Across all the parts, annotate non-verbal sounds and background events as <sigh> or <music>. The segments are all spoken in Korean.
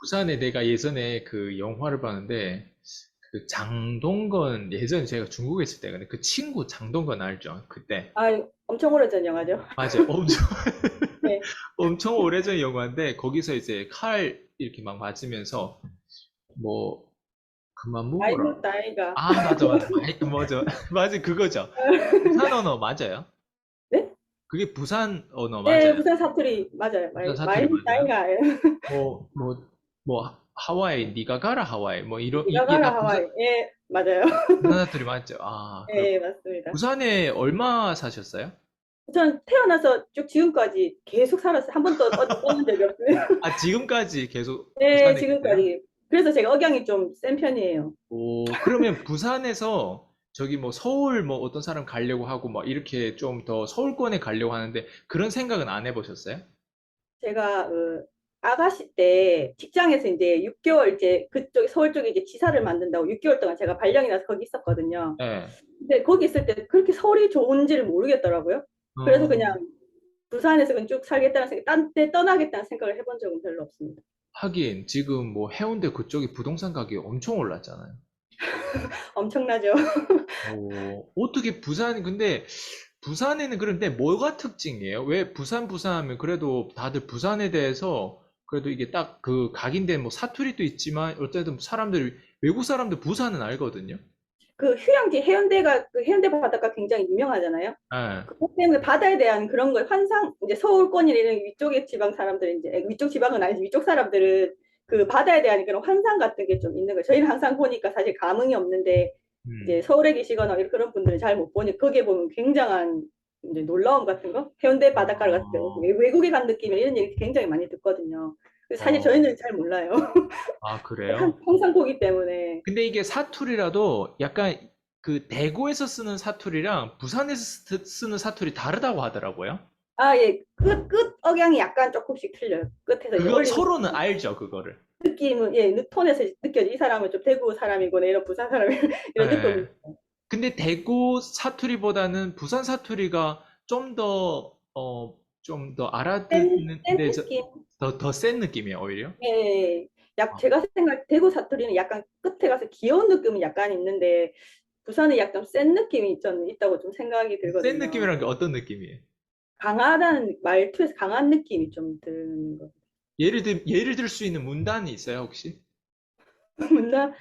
부산에 내가 예전에 그 영화를 봤는데 그 장동건 예전에 제가 중국에 있을 때 근데 그 친구 장동건 알죠? 그때 아, 엄청 오래전 영화죠. 맞아요. 엄청 <laughs> 네. 엄청 오래전 영화인데 거기서 이제 칼 이렇게 막 맞으면서 뭐 그만 아이 먹어라. 아 맞아 맞아 아이, 맞아 <laughs> 맞아 그거죠. 부산 언어 맞아요? 네? 그게 부산 언어 네, 맞아요. 부산 사투리 맞아요. 부산 사투리 많이 묻다 맞아요? 아이가. 뭐 뭐 뭐 하와이 네가 가라 하와이 뭐 이런 네가 이게 가라 다 하와이. 부산 예, 맞아요. 부산 사투리 맞죠? 아 <laughs> 그렇 네, 맞습니다. 부산에 얼마 사셨어요? 전 태어나서 쭉 지금까지 계속 살았어요. 한 번도 어디 떠난 적이 없어요. 아 지금까지 계속 <laughs> 네, 부산에 계세요? 지금까지. 그래서 제가 억양이 좀 센 편이에요. 오 그러면 부산에서 저기 뭐 서울 뭐 어떤 사람 가려고 하고 막 이렇게 좀 더 서울권에 가려고 하는데 그런 생각은 안 해보셨어요? 제가 그 아가씨 때 직장에서 이제 6개월 이제 그쪽 서울 쪽에 이제 지사를 만든다고 6개월 동안 제가 발령이 나서 거기 있었거든요. 네. 근데 거기 있을 때 그렇게 서울이 좋은지를 모르겠더라고요. 그래서 어, 그냥 부산에서 그냥 쭉 살겠다는 생각, 딴 데 떠나겠다는 생각을 해본 적은 별로 없습니다. 하긴 지금 뭐 해운대 그쪽이 부동산 가격이 엄청 올랐잖아요. <laughs> 엄청나죠. 어, 어떻게 부산, 근데 부산에는 그런데 뭐가 특징이에요? 왜 부산, 부산 하면 그래도 다들 부산에 대해서 그래도 이게 딱 그 각인된 뭐 사투리도 있지만 어쨌든 사람들이, 외국 사람들 부산은 알거든요? 그 휴양지 해운대가 그 해운대 바닷가 굉장히 유명하잖아요. 예. 그것 때문에 바다에 대한 그런 걸 환상 이제 서울권이나 이런 위쪽의 지방 사람들은 이제 위쪽 지방은 아니지 위쪽 사람들은 그 바다에 대한 그런 환상 같은 게 좀 있는 거예요. 저희는 항상 보니까 사실 감흥이 없는데 음. 이제 서울에 계시거나 이런 그런 분들은 잘 못 보니 거기에 보면 굉장한 이제 놀라움 같은 거 해운대 바닷가를 갔을 때 아. 외- 외국에 간 느낌 이런 얘기 굉장히 많이 듣거든요. 사실 어. 저희는 잘 몰라요. 아, <laughs> 그래요? 한- 항상 보기 때문에 근데 이게 사투리라도 약간 그 대구에서 쓰는 사투리랑 부산에서 쓰- 쓰는 사투리 다르다고 하더라고요. 아 예 끝 끝 억양이 약간 조금씩 틀려요. 끝에서 올리는 서로는 알죠, 그거를. 느낌은 예 느- 톤에서 느껴져 이 사람은 좀 대구 사람이구나 이런 부산 사람이 <laughs> 이런 네. 느낌이. 근데 대구 사투리보다는 부산 사투리가 좀 더, 어, 좀더 센, 알아듣는 센데 느낌. 더, 더 센 느낌이에요, 오히려. 예. 약 아. 제가 생각 대구 사투리는 약간 끝에 가서 귀여운 느낌은 약간 있는데 부산은 약간 센 느낌이 좀 있다고 좀 생각이 들거든요. 센 느낌이란 게 어떤 느낌이에요? 강하다는 말투에서 강한 느낌이 좀 드는 거. 예를 들, 예를 들 수 있는 문단이 있어요, 혹시? <laughs> 문나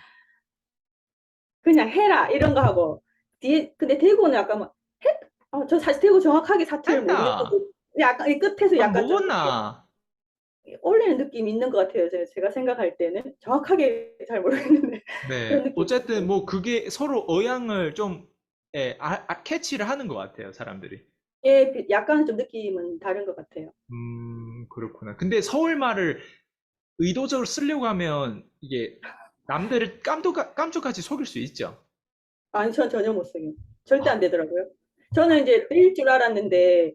그냥 해라 이런 거 하고 뒤에 근데 대구는 약간 뭐 해? 어, 저 사실 대구 정확하게 사투리를 했다. 모르겠고 약간 이 끝에서 아, 약간 좀 먹었나? 이렇게 올리는 느낌이 있는 것 같아요. 제가, 제가 생각할 때는 정확하게 잘 모르겠는데 네. <laughs> 그런 어쨌든. 뭐 그게 서로 어양을 좀, 예, 아, 아, 캐치를 하는 것 같아요, 사람들이. 예, 비- 약간 좀 느낌은 다른 것 같아요. 음, 그렇구나. 근데 서울 말을 의도적으로 쓰려고 하면 이게 남들을 깜짝, 깜짝같이 속일 수 있죠. 아니, 전 전혀 못 써요. 절대 아. 안 되더라고요. 저는 이제 될줄 알았는데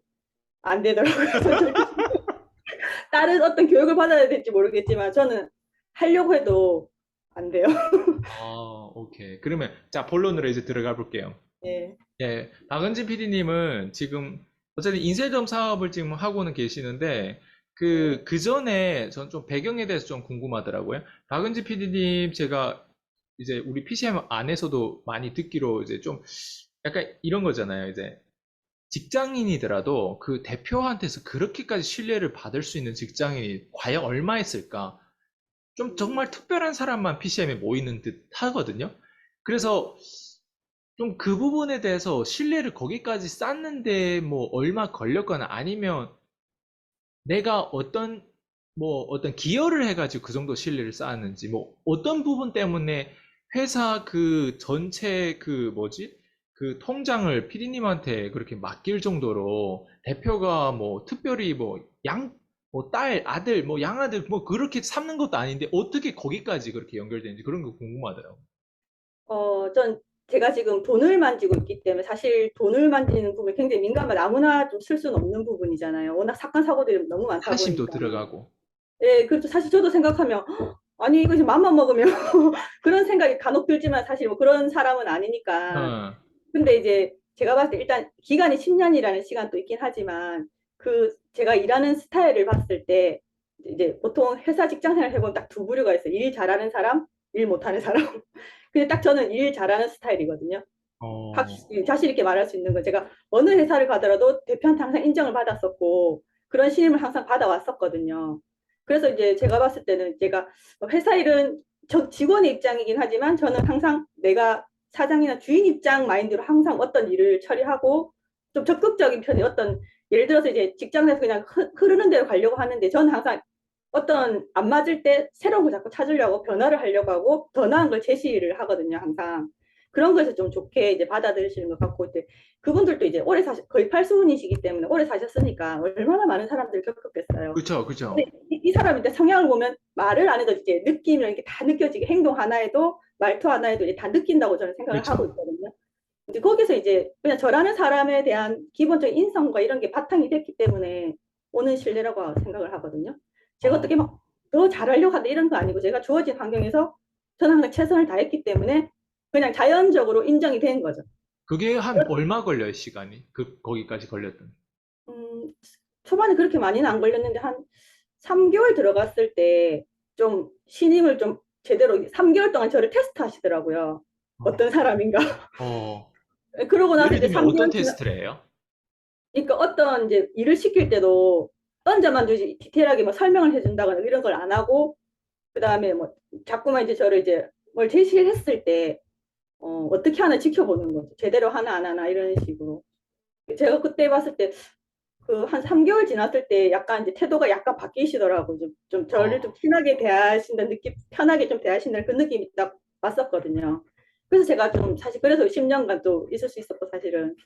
안 되더라고요. <laughs> 다른 어떤 교육을 받아야 될지 모르겠지만 저는 하려고 해도 안 돼요. <laughs> 아, 오케이. 그러면 자, 본론으로 이제 들어가 볼게요. 예. 예, 박은진 PD님은 지금 어쨌든 인쇄점 사업을 지금 하고는 계시는데 그, 그 전에 전 좀 배경에 대해서 좀 궁금하더라고요. 박은진 PD님 제가 이제 우리 PCM 안에서도 많이 듣기로 이제 좀 약간 이런 거잖아요. 이제 직장인이더라도 그 대표한테서 그렇게까지 신뢰를 받을 수 있는 직장인이 과연 얼마 있을까? 좀 정말 특별한 사람만 PCM에 모이는 듯 하거든요. 그래서 좀 그 부분에 대해서 신뢰를 거기까지 쌓는데 뭐 얼마 걸렸거나 아니면 내가 어떤 뭐 어떤 기여를 해가지고 그 정도 신뢰를 쌓았는지 뭐 어떤 부분 때문에 회사 그 전체 그 뭐지? 그 통장을 PD님한테 그렇게 맡길 정도로 대표가 뭐 특별히 뭐 양, 뭐 딸, 아들, 뭐 양아들 뭐 그렇게 삼는 것도 아닌데 어떻게 거기까지 그렇게 연결되는지 그런 거 궁금하더라고요. 어, 전 제가 지금 돈을 만지고 있기 때문에 사실 돈을 만지는 부분이 굉장히 민감한 아무나 좀 쓸 수는 없는 부분이잖아요. 워낙 사건 사고들이 너무 많다 사심도 보니까. 들어가고. 예, 그렇죠. 사실 저도 생각하면 "헉, 아니 이거 지금 맘만 먹으면 <laughs> 그런 생각이 간혹 들지만 사실 뭐 그런 사람은 아니니까. 어, 근데 이제 제가 봤을 때 일단 기간이 10년이라는 시간도 있긴 하지만 그 제가 일하는 스타일을 봤을 때 이제 보통 회사 직장 생활 해보면 딱 두 부류가 있어요. 일 잘하는 사람, 일 못하는 사람. <laughs> 근데 딱 저는 일 잘하는 스타일이거든요. 어, 확- 자신 있게 말할 수 있는 거. 제가 어느 회사를 가더라도 대표한테 항상 인정을 받았었고, 그런 신임을 항상 받아왔었거든요. 그래서 이제 제가 봤을 때는 제가 회사 일은 저 직원의 입장이긴 하지만 저는 항상 내가 사장이나 주인 입장 마인드로 항상 어떤 일을 처리하고 좀 적극적인 편이 어떤 예를 들어서 이제 직장 내에서 그냥 흐- 흐르는 대로 가려고 하는데 저는 항상 어떤 안 맞을 때 새로운 걸 자꾸 찾으려고 변화를 하려고 하고 더 나은 걸 제시를 하거든요, 항상. 그런 거에서 좀 좋게 이제 받아들이시는 것 같고, 이제 그분들도 이제 오래 사셨, 거의 팔순이시기 때문에 오래 사셨으니까 얼마나 많은 사람들을 겪었겠어요. 그쵸. 근데 이, 이 사람인데 성향을 보면 말을 안 해도 이제 느낌이랑 이렇게 다 느껴지게 행동 하나에도 말투 하나에도 이제 다 느낀다고 저는 생각을 그쵸. 하고 있거든요. 근데 거기서 이제 그냥 저라는 사람에 대한 기본적인 인성과 이런 게 바탕이 됐기 때문에 오는 신뢰라고 생각을 하거든요. 제가 어. 어떻게 막 더 잘하려고 한다 이런 거 아니고 제가 주어진 환경에서 저는 항상 최선을 다했기 때문에 그냥 자연적으로 인정이 된 거죠. 그게 한 얼마 걸려요, 시간이? 그, 거기까지 걸렸던. 음, 초반에 그렇게 많이는 안 걸렸는데 한 3개월 들어갔을 때 좀 신임을 좀 제대로 3개월 동안 저를 테스트 하시더라고요. 어 떤 사람인가. 어, <laughs> 그러고 나서 이제 들면 어떤 3개월 지나, 테스트를 해요? 그러니까 어떤 이제 일을 시킬 때도 던져만 두지 디테일하게 뭐 설명을 해준다거나 이런 걸 안 하고 그 다음에 뭐 자꾸만 이제 저를 이제 뭘 제시를 했을 때 어, 어떻게 하나 지켜보는 거죠. 제대로 하나 안 하나 이런 식으로. 제가 그때 봤을 때 그 한 3개월 지났을 때 약간 이제 태도가 약간 바뀌시더라고요. 좀, 좀 저를 어. 좀 친하게 대하신다는 느낌, 편하게 좀 대하신다는 그 느낌이 딱 왔었거든요. 그래서 제가 좀 사실 그래서 10년간 또 있을 수 있었고 사실은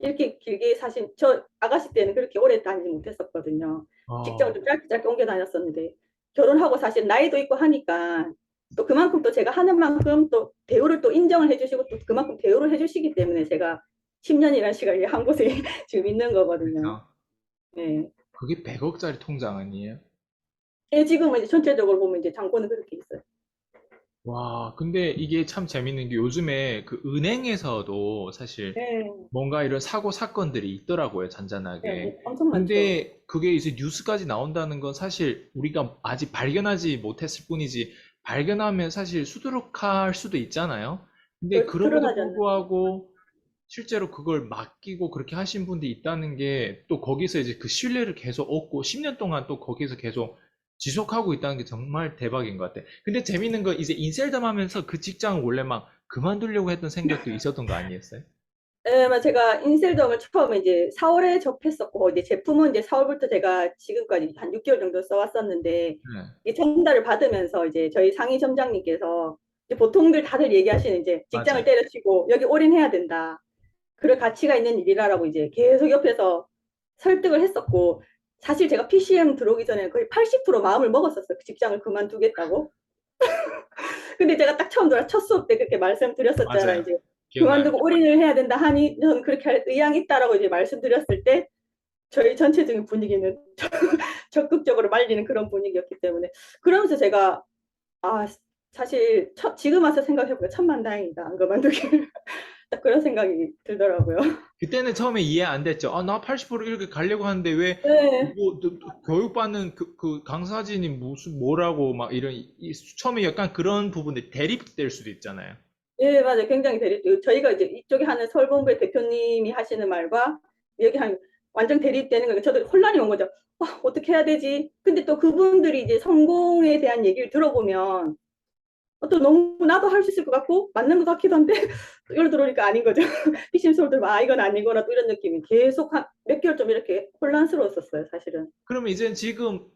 이렇게 길게 사실 저 아가씨 때는 그렇게 오래 다니지 못했었거든요. 어, 직장을 좀 짧게 짧게 옮겨 다녔었는데 결혼하고 사실 나이도 있고 하니까 또 그만큼 또 제가 하는 만큼 또 대우를 또 인정을 해주시고 또 그만큼 대우를 해주시기 때문에 제가 10년이라는 시간이 한 곳에 <laughs> 지금 있는 거거든요. 어, 네. 그게 100억짜리 통장 아니에요? 예, 지금은 이제 전체적으로 보면 이제 장고는 그렇게 있어요. 와, 근데 이게 참 재밌는 게 요즘에 그 은행에서도 사실 네, 뭔가 이런 사고 사건들이 있더라고요, 네, 잔잔하게. 네, 엄청 많죠. 근데 그게 이제 뉴스까지 나온다는 건 사실 우리가 아직 발견하지 못했을 뿐이지 발견하면 사실 수두룩할 수도 있잖아요. 근데 그- 그럼에도 드러나지 않는 불구하고 실제로 그걸 맡기고 그렇게 하신 분들이 있다는 게 또 거기서 이제 그 신뢰를 계속 얻고 10년 동안 또 거기서 계속 지속하고 있다는 게 정말 대박인 것 같아. 근데 재밌는 거 이제 인셀덤 하면서 그 직장을 원래 막 그만두려고 했던 생각도 있었던 거 아니었어요? <laughs> 네, 맞- 제가 인셀덤을 처음에 이제 4월에 접했었고 이제 제품은 이제 4월부터 제가 지금까지 한 6개월 정도 써왔었는데 네. 이 전달을 받으면서 이제 저희 상위 점장님께서 이제 보통들 다들 얘기하시는 이제 직장을 맞아요. 때려치고 여기 올인해야 된다. 그럴 가치가 있는 일이라라고 이제 계속 옆에서 설득을 했었고 사실 제가 PCM 들어오기 전에 거의 80% 마음을 먹었었어요. 그 직장을 그만두겠다고. <laughs> 근데 제가 딱 처음 들어 첫 수업 때 그렇게 말씀드렸었잖아요. 맞아요. 이제 기억나요? 그만두고 올인을 해야 된다 하니 저는 그렇게 할 의향이 있다라고 이제 말씀드렸을 때 저희 전체적인 분위기는 <laughs> 적극적으로 말리는 그런 분위기였기 때문에 그러면서 제가 아 사실 첫, 지금 와서 생각해보니까 천만다행이다 안 그만두길 <laughs> 딱 그런 생각이 들더라고요. <laughs> 그때는 처음에 이해 안 됐죠. 아, 나 80% 이렇게 가려고 하는데 왜 네, 뭐, 또- 또 교육받는 그, 그 강사진이 무슨 뭐라고 막 이런 이, 처음에 약간 그런 부분들 대립될 수도 있잖아요. 예 맞아요. 굉장히 대립. 저희가 이제 이쪽에 하는 서울본부의 대표님이 하시는 말과 여기 한 완전 대립되는 거니까 저도 혼란이 온 거죠. 아, 어떻게 해야 되지? 근데 또 그분들이 이제 성공에 대한 얘기를 들어보면 어, 또 너무 나도 할 수 있을 것 같고 맞는 것 같기도 한데 <laughs> 또 이걸 들어오니까 아닌 거죠. 피심 소울 들면 아 이건 아니구나 또 이런 느낌이 계속 한 몇 개월 좀 이렇게 혼란스러웠었어요 사실은. 그러면 이제 지금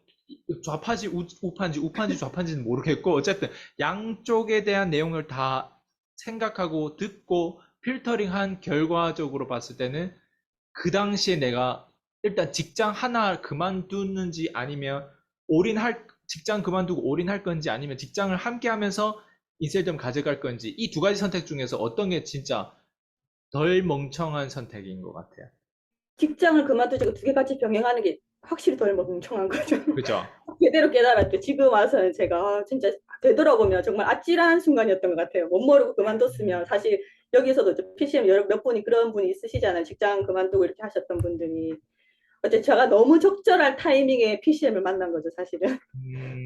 좌파지 우, 우파인지 우파인지 좌파인지는 모르겠고 어쨌든 양쪽에 대한 내용을 다 생각하고 듣고 필터링한 결과적으로 봤을 때는 그 당시에 내가 일단 직장 하나 그만두는지 아니면 올인할 직장 그만두고 올인할 건지 아니면 직장을 함께 하면서 인셀점 가져갈 건지 이 두 가지 선택 중에서 어떤 게 진짜 덜 멍청한 선택인 것 같아요. 직장을 그만두고 두 개 같이 병행하는 게 확실히 덜 멍청한 거죠. 그죠? <laughs> 제대로 깨달았죠. 지금 와서는 제가 아, 진짜 되돌아보면 정말 아찔한 순간이었던 것 같아요. 못 모르고 그만뒀으면 사실 여기서도 PCM 여러 몇 분이 그런 분이 있으시잖아요. 직장 그만두고 이렇게 하셨던 분들이 어째 제가 너무 적절한 타이밍에 PCM을 만난 거죠, 사실은. 음,